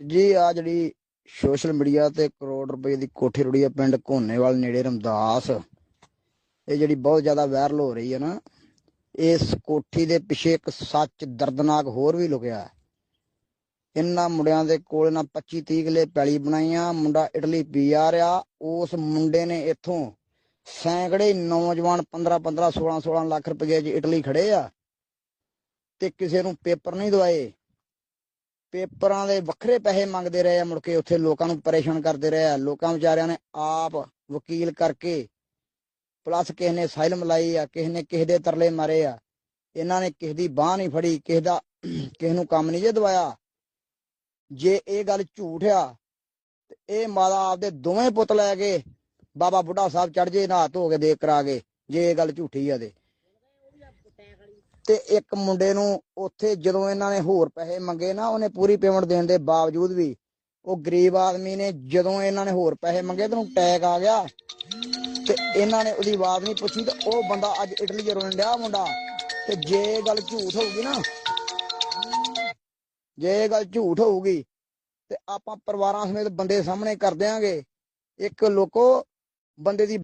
ਜੀ ਆ ਜਿਹੜੀ ਸੋਸ਼ਲ ਮੀਡੀਆ ਤੇ ਕਰੋੜ ਰੁਪਏ ਦੀ ਕੋਠੀ ਰੁੜੀ ਹੈ ਪਿੰਡ ਘੋਨੇਵਾਲ ਨੇੜੇ ਰਮਦਾਸ। ਇਹ ਜਿਹੜੀ ਬਹੁਤ ਜ਼ਿਆਦਾ ਵਾਇਰਲ ਹੋ ਰਹੀ ਹੈ ਨਾ, ਇਸ ਕੋਠੀ ਦੇ ਪਿੱਛੇ ਇੱਕ ਸੱਚ ਦਰਦਨਾਕ ਹੋਰ ਵੀ ਲੁਕਿਆ ਹੈ। ਇਹਨਾਂ ਮੁੰਡਿਆਂ ਦੇ ਕੋਲ ਇਹਨਾਂ 25 30 ਕਿਲੇ ਪੈਲੀ ਬਣਾਈਆਂ ਮੁੰਡਾ ਇਟਲੀ ਪੀ ਆ ਰਿਹਾ, ਉਸ ਮੁੰਡੇ ਨੇ ਇੱਥੋਂ ਸੈਂਕੜੇ ਨੌਜਵਾਨ 15 15 16 16 ਲੱਖ ਰੁਪਏ 'ਚ ਇਟਲੀ ਖੜੇ ਆ ਤੇ ਕਿਸੇ ਨੂੰ ਪੇਪਰ ਨਹੀਂ ਦਵਾਏ। ਪੇਪਰਾਂ ਦੇ ਵੱਖਰੇ ਪੈਸੇ ਮੰਗਦੇ ਰਹੇ ਆ ਮੁੜ ਕੇ ਉੱਥੇ ਲੋਕਾਂ ਨੂੰ ਪਰੇਸ਼ਾਨ ਕਰਦੇ ਰਹੇ ਆ। ਲੋਕਾਂ ਵਿਚਾਰਿਆਂ ਨੇ ਆਪ ਵਕੀਲ ਕਰਕੇ ਪਲੱਸ ਕਿਸੇ ਨੇ ਸਾਇਲਮ ਲਾਈ ਆ, ਕਿਸੇ ਨੇ ਕਿਸੇ ਦੇ ਤਰਲੇ ਮਾਰੇ ਆ। ਇਹਨਾਂ ਨੇ ਕਿਸੇ ਦੀ ਬਾਹ ਨਹੀਂ ਫੜੀ, ਕਿਸੇ ਦਾ ਕਿਸੇ ਨੂੰ ਕੰਮ ਨਹੀਂ ਜੇ ਦਵਾਇਆ। ਜੇ ਇਹ ਗੱਲ ਝੂਠ ਆ, ਤੇ ਇਹ ਮਾਦਾ ਆਪਦੇ ਦੋਵੇਂ ਪੁੱਤ ਲੈ ਕੇ ਬਾਬਾ ਬੁੱਢਾ ਸਾਹਿਬ ਚੜ ਜੇ ਨਾ ਧੋ ਕੇ, ਦੇਖ ਕਰਾ ਕੇ, ਜੇ ਇਹ ਗੱਲ ਝੂਠੀ ਆ ਤੇ। ਤੇ ਇੱਕ ਮੁੰਡੇ ਨੂੰ ਉੱਥੇ ਜਦੋਂ ਇਹਨਾਂ ਨੇ ਹੋਰ ਪੈਸੇ ਮੰਗੇ ਨਾ, ਉਹਨੇ ਪੂਰੀ ਪੇਮੈਂਟ ਦੇਣ ਦੇ ਬਾਵਜੂਦ ਵੀ ਉਹ ਗਰੀਬ ਆਦਮੀ ਨੇ ਜਦੋਂ ਇਹਨਾਂ ਨੇ ਹੋਰ ਪੈਸੇ ਮੰਗੇ ਤੇ ਉਹਨੂੰ ਟੈਗ ਆ ਗਿਆ ਤੇ ਇਹਨਾਂ ਨੇ ਉਹਦੀ ਆਵਾਜ਼ ਨਹੀਂ ਪੁੱਛੀ ਤੇ ਉਹ ਬੰਦਾ ਅੱਜ ਇਟਲੀ 'ਚ ਰੋਣ ਡਿਆ ਮੁੰਡਾ ਤੇ ਜੇ ਇਹ ਗੱਲ ਝੂਠ ਹੋਊਗੀ ਨਾ, ਜੇ ਇਹ ਗੱਲ ਝੂਠ ਹੋਊਗੀ ਤੇ ਆਪਾਂ ਪਰਿਵਾਰਾਂ ਸਮੇਤ ਬੰਦੇ ਸਾਹਮਣੇ ਕਰ ਦਿਆਂਗੇ। ਇੱਕ ਲੋਕੋ ਬੰਦੇ ਦੀ